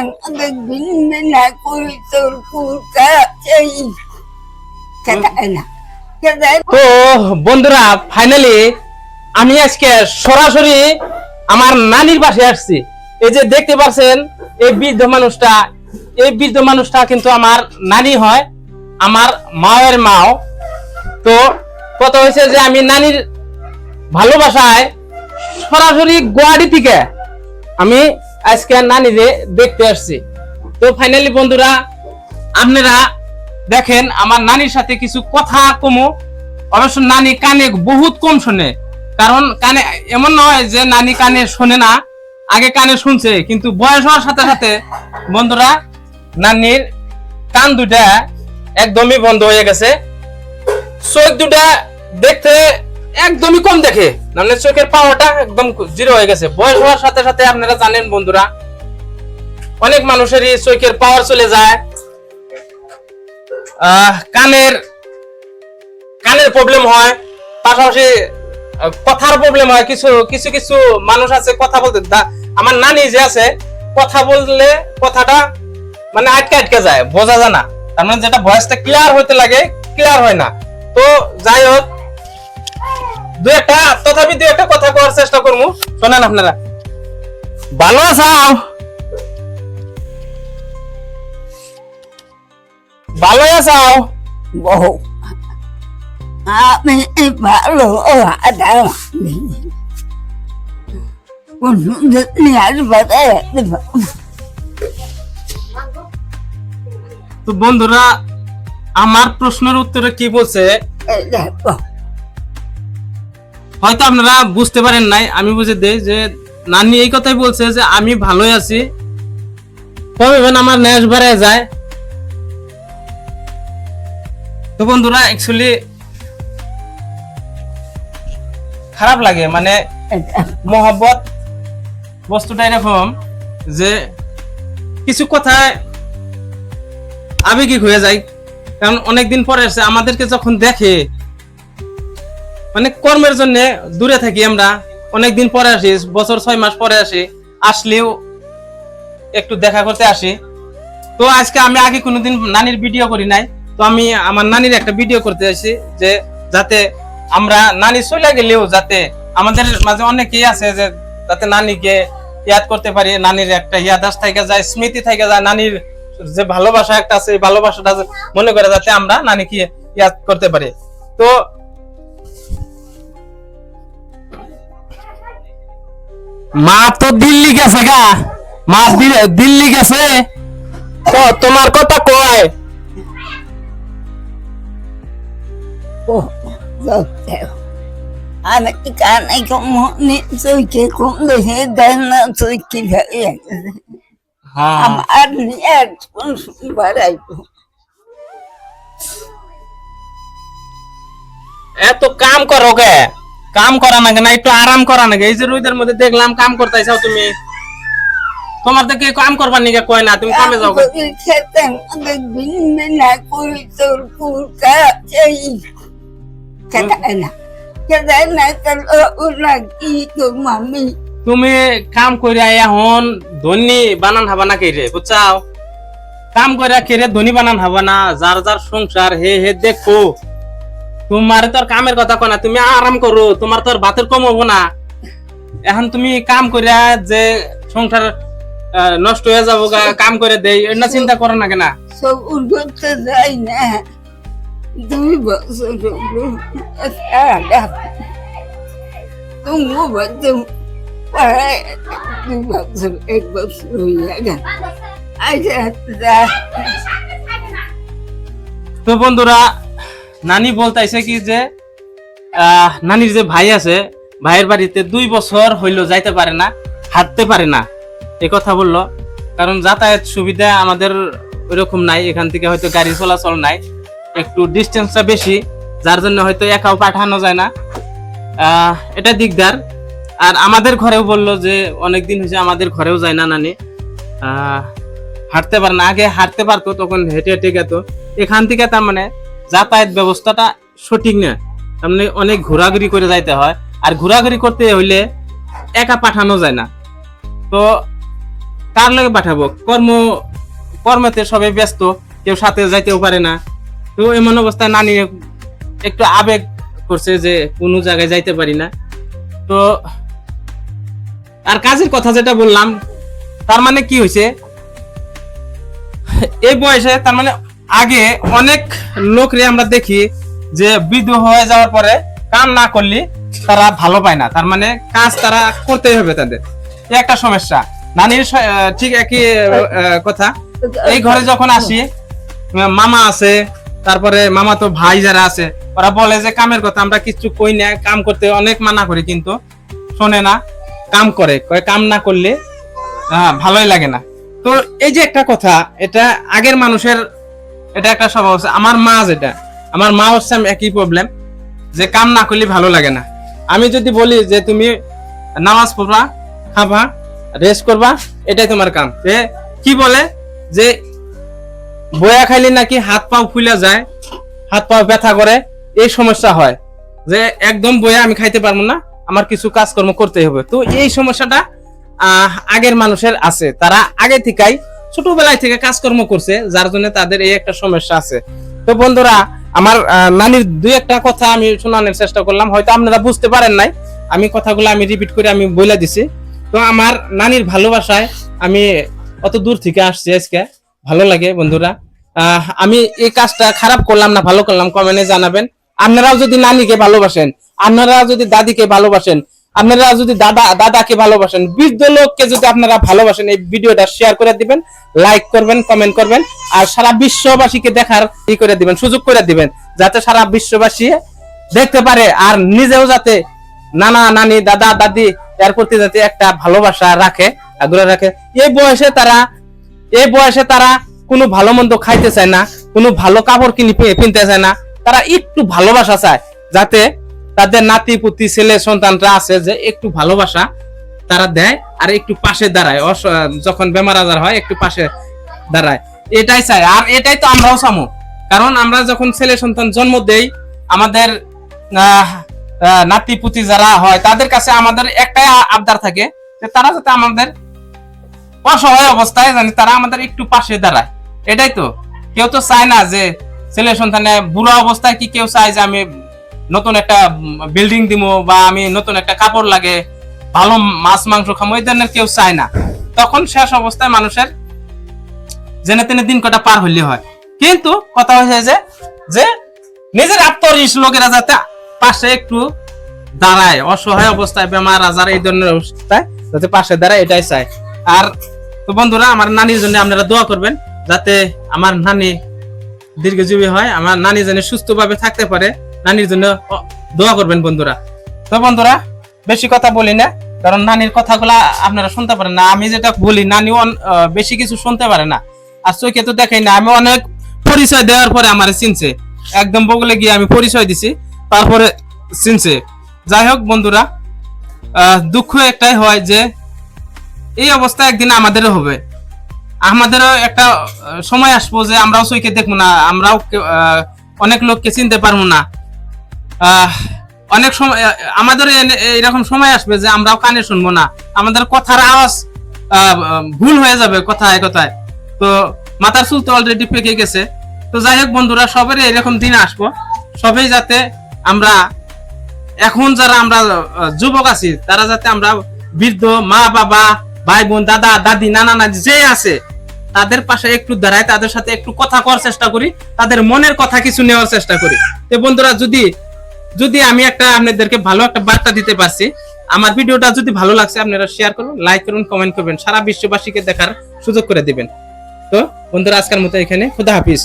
আমাদের ভিন্ন বন্ধুরা ফাইনালি আমি আজকে সরাসরি আমার নানির পাশে আসছি। এই যে দেখতে পাচ্ছেন এই বৃদ্ধ মানুষটা এই বৃদ্ধ মানুষটা কিন্তু আমার নানি হয় আমার মায়ের মাও। তো কথা হয়েছে যে আমি নানির ভালোবাসায় সরাসরি গুয়াহাটি থেকে আমি আজকে নানিরে দেখতে আসছি। তো ফাইনালি বন্ধুরা, আপনারা দেখেন, আমার নানির সাথে কিছু কথা কমো। অবশ্য নানি কানে বহুত কম শোনে। কারণ কানে এমন নয় যে নানি কানে শোনে না, আগে কানে শুনছে, কিন্তু বয়স হওয়ার সাথে সাথে বন্ধুরা, নানির কান দুটা একদমই বন্ধ হয়ে গেছে। চোখ দুটা দেখতে একদমই কম দেখে। মানে চোখের পাওয়াটা একদম জিরো হয়ে গেছে। বয়স হওয়ার সাথে সাথে আপনারা জানেন বন্ধুরা, অনেক মানুষেরই চোখের পাওয়ার চলে যায়। কানের কানের প্রবলেম হয়, পাশাপাশি কথার প্রবলেম হয়। কিছু কিছু কিছু মানুষ আছে কথা বলতে আমার নানি যে আছে, কথা বললে কথাটা মানে আটকে আটকে যায়, বোঝা যায় না। তার মানে যেটা ভয়েসটা ক্লিয়ার হতে লাগে ক্লিয়ার হয় না। তো যাই হোক দু একটা তথাপি দু একটা কথা করার চেষ্টা করব শোনেন আপনারা। ভালো আছাও? ভালো বহু। আমি ভালো তো বন্ধুরা আমার প্রশ্নের উত্তরে কি বলছে? হয়তো আপনারা বুঝতে পারেন নাই, আমি বুঝে দেই যে নানি এই কথাই বলছে যে আমি ভালোই আছি। কবে আমার ন্যাস বেড়ে যায়। তো বন্ধুরা অ্যাকচুয়ালি খারাপ লাগে মানে মহব্বত বস্তুটা এরকম যে কিছু কথায় আবেগিক হয়ে যায়। কারণ অনেকদিন পরে এসে আমাদেরকে যখন দেখে মানে কর্মের জন্য দূরে থাকি আমরা, অনেকদিন পরে আসি, বছর ছয় মাস পরে আসি, আসলেও একটু দেখা করতে আসি। তো আজকে আমি আগে কোনোদিন নানির ভিডিও করি নাই, তো আমি আমার নানির একটা ভিডিও করতে আসি যে, যাতে আমরা নানি চলে গেলেও যাতে আমাদের মাঝে অনেকেই আছে যে, যাতে নানিকে ইয়াদ করতে পারি, নানির একটা ইয়াদাস থেকে যায়, স্মৃতি থেকে যায়, নানির যে ভালোবাসা একটা আছে, এই ভালোবাসাটা মনে করে যাতে আমরা নানিকে ইয়াদ করতে পারি। তো মা তো দিল্লি গেছে গা। মা দিল- দিল্লি গেছে? তো তোমার কথা কয়। আমি কানে কম চৈকে কম দেখে দেন না চৈকি হ্যাঁ। আমার নিয়ে কোন বাড়াইবো এত কাম করো কে? কাম করা না কেন একটু আরাম করা না গে? এই যে রোদের মধ্যে দেখলাম কাম করতেছ তুমি। তোমার তো কেউ কাম করবার নিকে কয় না তুমি কামে যাও? না না না তুমি কাম কইরা এখন ধনী বানান হবা না কে রে বুঝছাও? কাম কইরা কে রে ধনী বানান হবা না যার যার সংসার হে হে দেখো। তোমার তোর কামের কথা কয় না তুমি আরাম করো তোমার তোর ভাতের কম হব না। এখন তুমি কাম কইরা যে সংসার নষ্ট হয়ে যাব কাম করে দেই এটা চিন্তা করো না কেনা? সব উঠতে যাই না। তুমি বলতে দুই বছর এক বছর হইয়া গেল। আচ্ছা তো বন্ধুরা নানি বলতাইছে কি যে নানির যে ভাই আছে, ভাইয়ের বাড়িতে দুই বছর হইল যাইতে পারে না, হাঁটতে পারে না। এ কথা বলল। কারণ যাতায়াত সুবিধা আমাদের ওইরকম নাই, এখান থেকে হয়তো গাড়ি চলাচল নাই, একটু ডিস্টেন্সটা বেশি, যার জন্য হয়তো একাও পাঠানো যায় না। এটা দিকদার। আর আমাদের ঘরেও বলল যে অনেক দিন হয়েছে আমাদের ঘরেও যায় না নানি। হাঁটতে পারে না। আগে হাঁটতে পারতো, তখন হেঁটে হেঁটে গেত। এখান থেকে তার মানে যাতায়াত ব্যবস্থাটা সঠিক না। তার মানে অনেক ঘোরাঘুরি করে যাইতে হয়। আর ঘোরাঘুরি করতে হইলে একা পাঠানো যায় না। তো কার লগে পাঠাবো? কর্ম, কর্মতে সবাই ব্যস্ত, কেউ সাথে যাইতেও পারে না। তো এমন অবস্থায় নানি একটু আবেগ করছে যে কোনো জায়গায় যাইতে পারি না। তো আর কাজের কথা যেটা বললাম, তার মানে কি হয়েছে এই বয়সে তার মানে আগে অনেক লোকরে আমরা দেখি যে বৃদ্ধ হয়ে যাওয়ার পরে কাম না করলে তারা ভালো পায় না। তার মানে কাজ তারা করতেই হবে তাদের। একটা সমস্যা। নানির ঠিক একই কথা। এই ঘরে যখন আসি মামা আছে তারপরে মামা তো ভাই যারা আছে ওরা বলে যে কামের কথা আমরা কিছু কই না কাম করতে অনেক মানা করি কিন্তু শোনে না কাম করে। কয় কাম না করলে আহ, ভালোই লাগে না। তো এই যে একটা কথা এটা আগের মানুষের এটা একটা স্বভাব আছে। আমার মা যেটা, আমার মা হচ্ছে আমি একই প্রবলেম যে কাম না করলে ভালো লাগে না। আমি যদি বলি যে তুমি নামাজ পড়বা, খাবা রেস্ট করবা, এটাই তোমার কাম। যে কি বলে? যে বয়া খাইলে নাকি হাত পাও ফুলে যায়, হাত পাও ব্যথা করে, এই সমস্যা হয়। যে একদম বয়া আমি খাইতে পারব না, আমার কিছু কাজকর্ম করতে হবে। তো এই সমস্যাটা আগের মানুষের আছে। তারা আগে থেকেই ছোটবেলায় থেকে কাজকর্ম করছে, যার জন্য তাদের এই একটা সমস্যা আছে। তো বন্ধুরা, আমার নানির দুই একটা কথা আমি শোনানোর চেষ্টা করলাম, হয়তো আপনারা বুঝতে পারেন নাই। আমি কথাগুলো আমি রিপিট করে আমি বলে দিছি। তো আমার নানির ভালোবাসায় আমি অত দূর থেকে আসছি আজকে। ভালো লাগে বন্ধুরা। আমি এই কাজটা খারাপ করলাম না, ভালো করলাম, কমেন্টে জানাবেন। আপনারাও যদি নানিকে ভালোবাসেন আপনারা যদি দাদিকে ভালোবাসেন আপনারা যদি দাদা, দাদাকে ভালোবাসেন, বৃদ্ধ লোককে যদি আপনারা ভালোবাসেন, এই ভিডিওটা শেয়ার করে দিবেন লাইক করবেন কমেন্ট করবেন, আর সারা বিশ্ববাসীকে দেখার ই করে দিবেন, সুযোগ করে দিবেন, যাতে সারা বিশ্ববাসী দেখতে পারে, আর নিজেও যাতে নানা নানি, দাদা, দাদি, এর প্রতি যাতে একটা ভালোবাসা রাখে, আগ্রহ রাখে। এই বয়সে তারা এই বয়সে তারা কোনো ভালো মন্দ খাইতে চায় না, কোনো ভালো কাপড় কিনে পে- কিনতে চায় না, তারা একটু ভালোবাসা চায়, যাতে তাদের নাতি, পুতি, ছেলে, সন্তানরা আছে যে একটু ভালোবাসা তারা দেয় আর একটু পাশে দাঁড়ায়। যখন বেমার আজার হয়, একটু পাশে দাঁড়ায়। এটাই চাই। আর এটাই তো আমরাও চামো। কারণ আমরা যখন ছেলে, সন্তান জন্ম দেই, আমাদের নাতি, পুতি যারা হয়, তাদের কাছে আমাদের একটাই আবদার থাকে যে তারা যাতে আমাদের অসহায় অবস্থায় জানি তারা আমাদের একটু পাশে দাঁড়ায়। এটাই তো। কেউ তো চায় না যে ছেলে, সন্তানে বুড়ো অবস্থায় কি কেউ চায় যে আমি নতুন একটা বিল্ডিং দিব বা আমি নতুন একটা কাপড় লাগে, ভালো মাছ মাংস খামো, এই ধরনের কেউ চায় না। তখন শেষ অবস্থায় মানুষের জেনে তেনে দিন কটা পার হইলে হয়। কিন্তু কথা হয়েছে যে যে নিজের আত্মরিস লোকেরা যাতে পাশে একটু দাঁড়ায়, অসহায় অবস্থায়, বেমার আজার, এই ধরনের অবস্থায় যাতে পাশে দাঁড়ায়, এটাই চাই আর তো বন্ধুরা, আমার নানির জন্য আপনারা দোয়া করবেন, যাতে আমার নানি দীর্ঘজীবী হয়, আমার নানি যেন সুস্থভাবে থাকতে পারে। নানির জন্য দোয়া করবেন বন্ধুরা। তো বন্ধুরা বেশি কথা বলি না কারণ নানির কথাগুলা আপনারা শুনতে পারেন না। আমি যেটা বলি আহ, বেশি কিছু শুনতে পারে না। আর চোখে তো দেখাই না আমি অনেক পরিচয় দেওয়ার পরে আমার চিনছে। একদম বগলে গিয়ে আমি পরিচয় দিছি তারপরে চিনছে। যাই হোক বন্ধুরা দুঃখ একটাই হয় যে এই অবস্থা একদিন আমাদেরও হবে। আমাদেরও একটা সময় আসব যে আমরাও চোখে দেখব না আমরাও অনেক লোককে চিনতে পারব না। অনেক সময় আমাদের এরকম সময় আসবে যে আমরাও কানে শুনব না। আমাদের কথার আওয়াজ ভুল হয়ে যাবে কথায় কথায়। তো মাথার চুল তো অলরেডি পেকে গেছে। তো যাই হোক বন্ধুরা সবের এরকম দিন আসব। সবাই যাতে আমরা, এখন যারা আমরা যুবক আছি, তারা যাতে আমরা বৃদ্ধ, মা, বাবা ভাই বোন দাদা, দাদি, নানা নানি যে আছে, তাদের পাশে একটু দাঁড়ায়, তাদের সাথে একটু কথা করার চেষ্টা করি, তাদের মনের কথা কিছু নেওয়ার চেষ্টা করি। তো বন্ধুরা, যদি যদি আমি একটা আপনাদেরকে ভালো একটা বার্তা দিতে পারছি, আমার ভিডিওটা যদি ভালো লাগছে, আপনারা শেয়ার করুন লাইক করুন কমেন্ট করবেন। সারা বিশ্ববাসীকে দেখার সুযোগ করে দিবেন। তো বন্ধুরা, আজকের মতো এখানে। খুদা হাফিজ।